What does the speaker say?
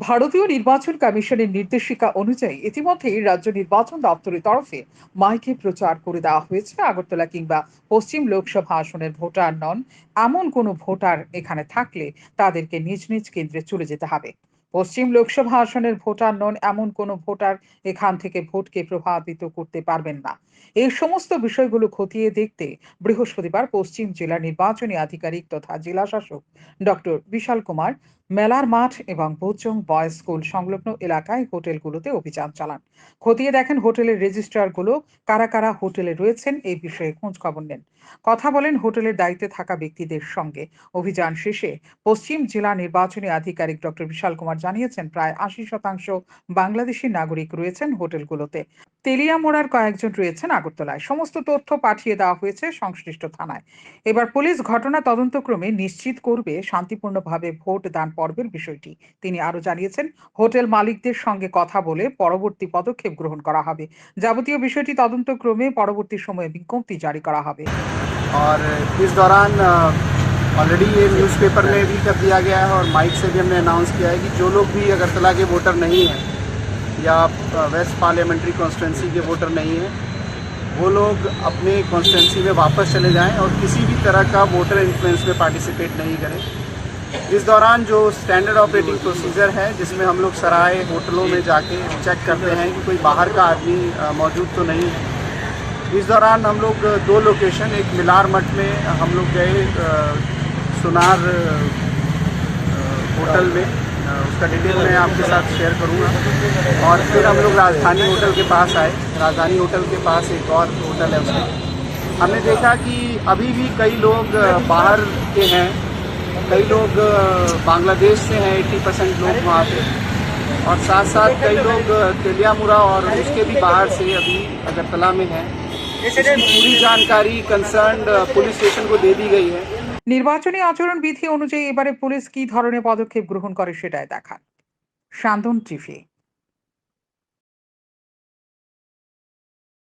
ভারতীয় নির্বাচন কমিশনের নির্দেশিকা অনুযায়ী ইতিমধ্যেই রাজ্য নির্বাচন দপ্তরের তরফে মাইকে প্রচার করে দেওয়া হয়েছে। আগরতলা কিংবা পশ্চিম লোকসভা আসনের ভোটার নন, এমন কোনো ভোটার এখানে থাকলে তাদেরকে নিজ নিজ কেন্দ্রে চলে যেতে হবে। পশ্চিম লোকসভা আসনের ভোটার নন, এমন কোনো ভোটার এখান থেকে ভোটকে প্রভাবিত করতে পারবেন না। এই সমস্ত বিষয়গুলো খতিয়ে দেখতে বৃহস্পতিবার পশ্চিম জেলা নির্বাচনী আধিকারিক তথা জেলা শাসক ডক্টর বিশাল কুমার মেলার মাঠ এবং বোচং বয়েজ স্কুল সংলগ্ন এলাকায় হোটেলগুলোতে অভিযান চালান। খতিয়ে দেখেন হোটেলের রেজিস্ট্রারগুলো কারা কারা হোটেলে রয়েছেন, এই বিষয়ে খোঁজ খবর নেন। কথা বলেন হোটেলের দায়িত্বে থাকা ব্যক্তিদের সঙ্গে। অভিযান শেষে পশ্চিম জেলা নির্বাচনী আধিকারিক ডক্টর বিশাল কুমার জানিয়েছেন প্রায় আশি শতাংশ বাংলাদেশি নাগরিক রয়েছেন হোটেলগুলোতে তেলিয়ামোড়ার কয়েকজন রয়েছেন আগরতলায় সমস্ত তথ্য পাঠিয়ে দেওয়া হয়েছে সংশ্লিষ্ট থানায় এবার পুলিশ ঘটনা তদন্তক্রমে নিশ্চিত করবে শান্তিপূর্ণভাবে ভোট দান পর্বের বিষয়টি তিনি আরো জানিয়েছেন হোটেল মালিকদের সঙ্গে কথা বলে পরবর্তী পদক্ষেপ গ্রহণ করা হবে যাবতীয় বিষয়টি তদন্তক্রমে পরবর্তী সময়ে বিজ্ঞপ্তি জারি করা হবে और इस दौरान ऑलरेडी ये न्यूज़पेपर में भी कर दिया गया है और माइक से भी हमने अनाउंस किया है कि जो लोग भी अगरतला के वोटर नहीं हैं, या वेस्ट पार्लियामेंट्री कॉन्स्टिट्यूंसी के वोटर नहीं हैं, वो लोग अपने कॉन्स्टिट्यूंसी में वापस चले जाएँ और किसी भी तरह का वोटर इन्फ्लुएंस में पार्टिसिपेट नहीं करें। इस दौरान जो स्टैंडर्ड ऑपरेटिंग प्रोसीजर है, जिसमें हम लोग सराय होटलों में जाके चेक करते हैं कि कोई बाहर का आदमी मौजूद तो नहीं है। इस दौरान हम लोग दो लोकेशन एक मिलार मठ में हम लोग गए सुनार होटल में उसका डिटेल मैं आपके साथ शेयर करूँगा। और फिर हम लोग राजधानी होटल के पास आए। राजधानी होटल के पास एक और होटल है उसमें। हमने देखा कि अभी भी कई लोग बाहर के हैं। कई लोग बांग्लादेश से हैं 80 परसेंट लोग वहाँ पे। और साथ साथ कई लोग तेलियामुरा और उसके भी बाहर से अभी अगरतला में हैं। इसकी पूरी जानकारी कंसर्न पुलिस स्टेशन को दे दी गई है। নির্বাচনী আচরণ বিধি অনুযায়ী এবারে পুলিশ কি ধরনের পদক্ষেপ গ্রহণ করে সেটাই দেখান শান্তন টিভি।